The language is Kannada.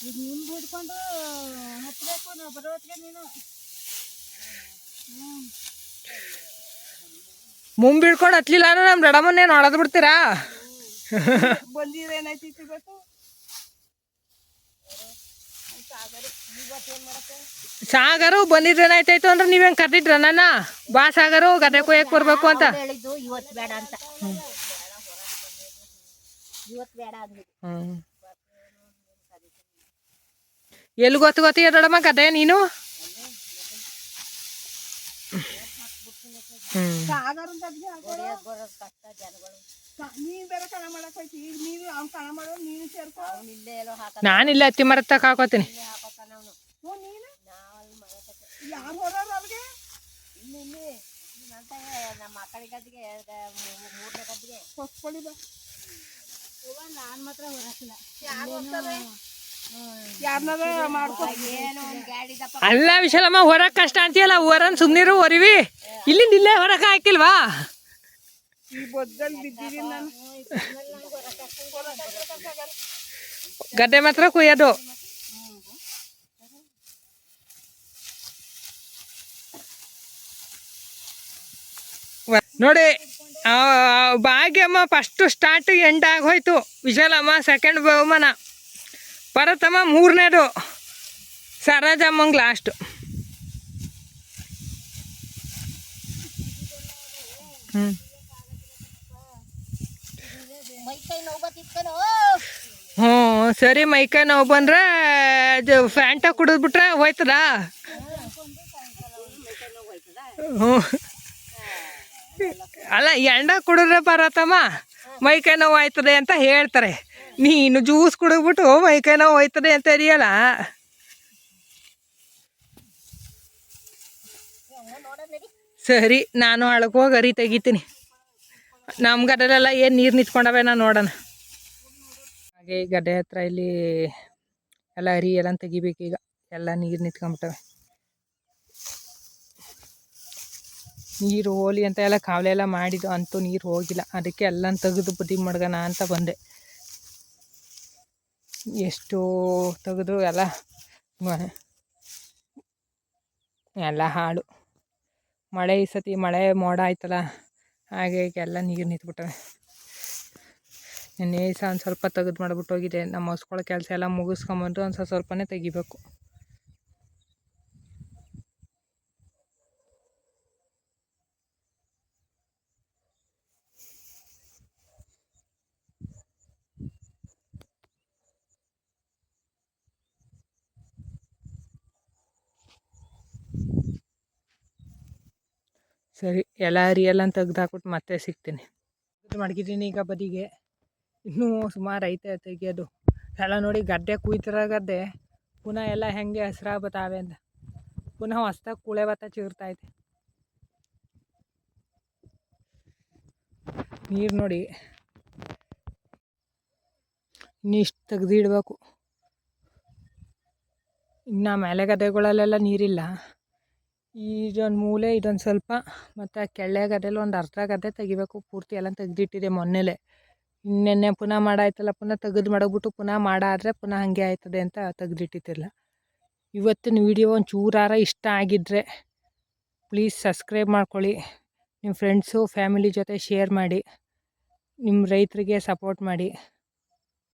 ಈಗ ನಿಂಬು ಹಿಡ್ಕೊಂಡು ಹತ್ತಬೇಕು ನಾವು ಬರೋ ಹೊತ್ತಿಗೆ ನೀನು. ಹ್ಞೂ ಮುಂಬ್ ಹಿಡ್ಕೊಂಡು ಹತ್ಲಿಲ್ಲ ಅಂದ್ರೆ ನಮ್ಮ ದಡಮ್ಮನ್ನೇನು ಹೊಡೆದ್ ಬಿಡ್ತೀರಾ? ಇವತ್ತೇನು ಮಾಡಕ್ಕೆ ಸಾಗರು ಬಂದಿದ್ದೇನಾಯ್ತಾಯ್ತು ಅಂದ್ರೆ ನೀವೇನು ಕರ್ದಿದ್ರ ನನ್ನ? ಬಾ ಸಾಗರು ಗದ್ದೆ ಕೊಯ್ಯಕ್ಕೆ ಬರಬೇಕು ಅಂತ. ಇವತ್ತು ಬೇಡ ಅಂತ. ಇವತ್ತು ಬೇಡ ಅಂದಿದ್ದು ಹ್ಮ್ ಎಲ್ಲಿ ಗೊತ್ತು ಗೊತ್ತೀಯ ದೊಡಮ್ಮ ಕತೆ ನೀನು ಹ್ಮ್ ಸಾಗರ ಬರೋದು ಕಷ್ಟ ಜನಗಳು ನೀನು ಬೇರೆ ಕಣ ಮಾಡಕ್ ಹೋಯ್ತಿ ಈಗ ನೀನು ಅವ್ನು ಕಣ ಮಾಡೋ ನೀನು ಗೊತ್ತು ಅವ್ನು ಇಲ್ಲೇ ಎಲ್ಲೋ ನೀನು? ನಾನಿಲ್ಲ ಹತ್ತಿ ಮರದ ತಕ ಹಾಕೋತೀನಿ. ಹಾಕೋತಾನ ಅವನು ಹ್ಞೂ ನೀನು ಯಾರು ಹೊರೋರು ಅವ್ರಿಗೆ ಇಲ್ಲಿ ಇಲ್ಲಿ ಅಂತ ನಮ್ಮ ಮಕ್ಕಳ ಗದ್ದಿಗೆ ಮೂರನೇ ಗದ್ದಿಗೆ ಹೊಸ್ಕೊಳ್ಳಿ ಬಾ ನಾನು ಮಾತ್ರ ಹೊರಕಿಲ್ಲ ಅಲ್ಲ ವಿಶಾಲಮ್ಮ ಹೊರಕ್ ಕಷ್ಟ ಅಂತೀಯಲ್ಲ ಹೊರನ್ ಸುಮ್ನಿರು ಹೊರಿವಿ. ಇಲ್ಲಿಂದ ಇಲ್ಲೇ ಹೊರಕ್ ಹಾಕಿಲ್ವಾ? ಗದ್ದೆ ಮಾತ್ರ ಕುಯ್ಯೋದು. ನೋಡಿ ಭಾಗ್ಯಮ್ಮ ಫಸ್ಟ್ ಸ್ಟಾರ್ಟ್ ಎಂಡ್ ಆಗೋಯ್ತು. ವಿಶಾಲಮ್ಮ ಸೆಕೆಂಡ್ ಬಹುಮಾನ. ಭರತಮ್ಮ ಮೂರನೇದು. ಸರೋಜಮ್ಮಂಗ್ ಲಾಸ್ಟು ಹ್ಞೂ ಹ್ಞೂ ಸರಿ ಮೈಕೈ ನೋವು ಬಂದ್ರೆ ಅದು ಫ್ಯಾಂಟ ಕುಡಿದ್ಬಿಟ್ರೆ ಹೋಯ್ತದ? ಹ್ಞೂ. ಅಲ್ಲ ಎಂಡ ಕುಡಿದ್ರೆ ಬರತ್ತಮ್ಮ ಮೈಕೈ ನೋವು ಆಯ್ತದೆ ಅಂತ ಹೇಳ್ತಾರೆ. ನೀನು ಜ್ಯೂಸ್ ಕುಡಿದ್ಬಿಟ್ಟು ಮೈಕೈ ನೋವು ಹೋಯ್ತದೆ ಅಂತ ಅರಿಯಲ್ಲ? ಸರಿ, ನಾನು ಅಳಕ್ಕೆ ಹೋಗಿ ಅರಿ ತೆಗಿತೀನಿ. ನಮ್ಮ ಗಡ್ಡೆಲೆಲ್ಲ ಏನು ನೀರು ನಿಂತ್ಕೊಂಡವೆ ನಾನು ನೋಡೋಣ. ಹಾಗೆ ಈ ಗಡ್ಡೆ ಹತ್ರ ಇಲ್ಲಿ ಎಲ್ಲ ಅರಿ ಎಲ್ಲ ತೆಗಿಬೇಕು ಈಗ. ಎಲ್ಲ ನೀರು ನಿಂತ್ಕೊಂಡ್ಬಿಟ್ಟವೆ. ನೀರು, ಹೋಲಿ ಅಂತ ಎಲ್ಲ ಕಾವಲೆ ಎಲ್ಲ ಮಾಡಿದ್ದು ಅಂತೂ ನೀರು ಹೋಗಿಲ್ಲ. ಅದಕ್ಕೆ ಎಲ್ಲ ತೆಗೆದು ಬುದ್ಧಿ ಮಡ್ಗೋಣ ಅಂತ ಬಂದೆ. ಎಷ್ಟು ತೆಗೆದು ಎಲ್ಲ ಎಲ್ಲ ಹಾಳು. ಮಳೆ ಈ ಸತಿ ಮಳೆ ಮೋಡ ಆಯ್ತಲ್ಲ, ಹಾಗೆ ಎಲ್ಲ ನೀರು ನಿಂತ್ಬಿಟ್ಟವೆ. ನಿನ್ನೆ ಸಹ ಒಂದು ಸ್ವಲ್ಪ ತೆಗೆದು ಮಾಡ್ಬಿಟ್ಟು ಹೋಗಿದೆ ನಮ್ಮ ಹೊಸ್ಕೊಳ ಕೆಲಸ ಎಲ್ಲ ಮುಗಿಸ್ಕೊಂಬಂದು ಒಂದು ಸ್ವಲ್ಪ ಸ್ವಲ್ಪನೇ ತೆಗಿಬೇಕು. ಸರಿ, ಎಲ್ಲ ರಿಯಲನ್ನು ತೆಗ್ದು ಹಾಕ್ಬಿಟ್ಟು ಮತ್ತೆ ಸಿಗ್ತೀನಿ. ಮಡಗಿದ್ದೀನಿ ಈಗ ಬದಿಗೆ. ಇನ್ನೂ ಸುಮಾರು ಐತೆ ತೆಗಿಯೋದು. ಎಲ್ಲ ನೋಡಿ ಗದ್ದೆ ಕುಯ್ತಿರೋ ಗದ್ದೆ ಪುನಃ ಎಲ್ಲ ಹೆಂಗೆ ಹಸ್ರಾ ಬತ್ತಾವೆ ಅಂತ. ಪುನಃ ಹೊಸ್ದಾಗಿ ಕೂಳೆ ಭತ್ತ ಚಿಗುರ್ತೈತೆ ನೀರು ನೋಡಿ. ಇನ್ನಿಷ್ಟು ತೆಗ್ದಿಡ್ಬೇಕು. ಇನ್ನು ಮೇಲೆ ಗದ್ದೆಗಳಲ್ಲೆಲ್ಲ ನೀರಿಲ್ಲ. ಇದೊಂದು ಮೂಲೆ ಇದೊಂದು ಸ್ವಲ್ಪ ಮತ್ತು ಕೆಳ್ಳೆ ಗದ್ದೆಲಿ ಒಂದು ಅರ್ಧ ಗದ್ದೆ ತೆಗಿಬೇಕು. ಪೂರ್ತಿ ಎಲ್ಲ ತೆಗೆದಿಟ್ಟಿದೆ ಮೊನ್ನೆಲೆ. ಇನ್ನೆನ್ನೆ ಪುನಃ ಮಾಡಾಯ್ತಲ್ಲ, ಪುನಃ ತೆಗೆದು ಮಡಗ್ಬಿಟ್ಟು ಪುನಃ ಮಾಡಾದರೆ ಪುನಃ ಹಾಗೆ ಆಯ್ತದೆ ಅಂತ ತೆಗೆದಿಟ್ಟಿದ್ದಿಲ್ಲ. ಇವತ್ತಿನ ವಿಡಿಯೋ ಒಂದು ಚೂರಾರ ಇಷ್ಟ ಆಗಿದ್ದರೆ ಪ್ಲೀಸ್ ಸಬ್ಸ್ಕ್ರೈಬ್ ಮಾಡ್ಕೊಳ್ಳಿ. ನಿಮ್ಮ ಫ್ರೆಂಡ್ಸು, ಫ್ಯಾಮಿಲಿ ಜೊತೆ ಶೇರ್ ಮಾಡಿ. ನಿಮ್ಮ ರೈತರಿಗೆ ಸಪೋರ್ಟ್ ಮಾಡಿ.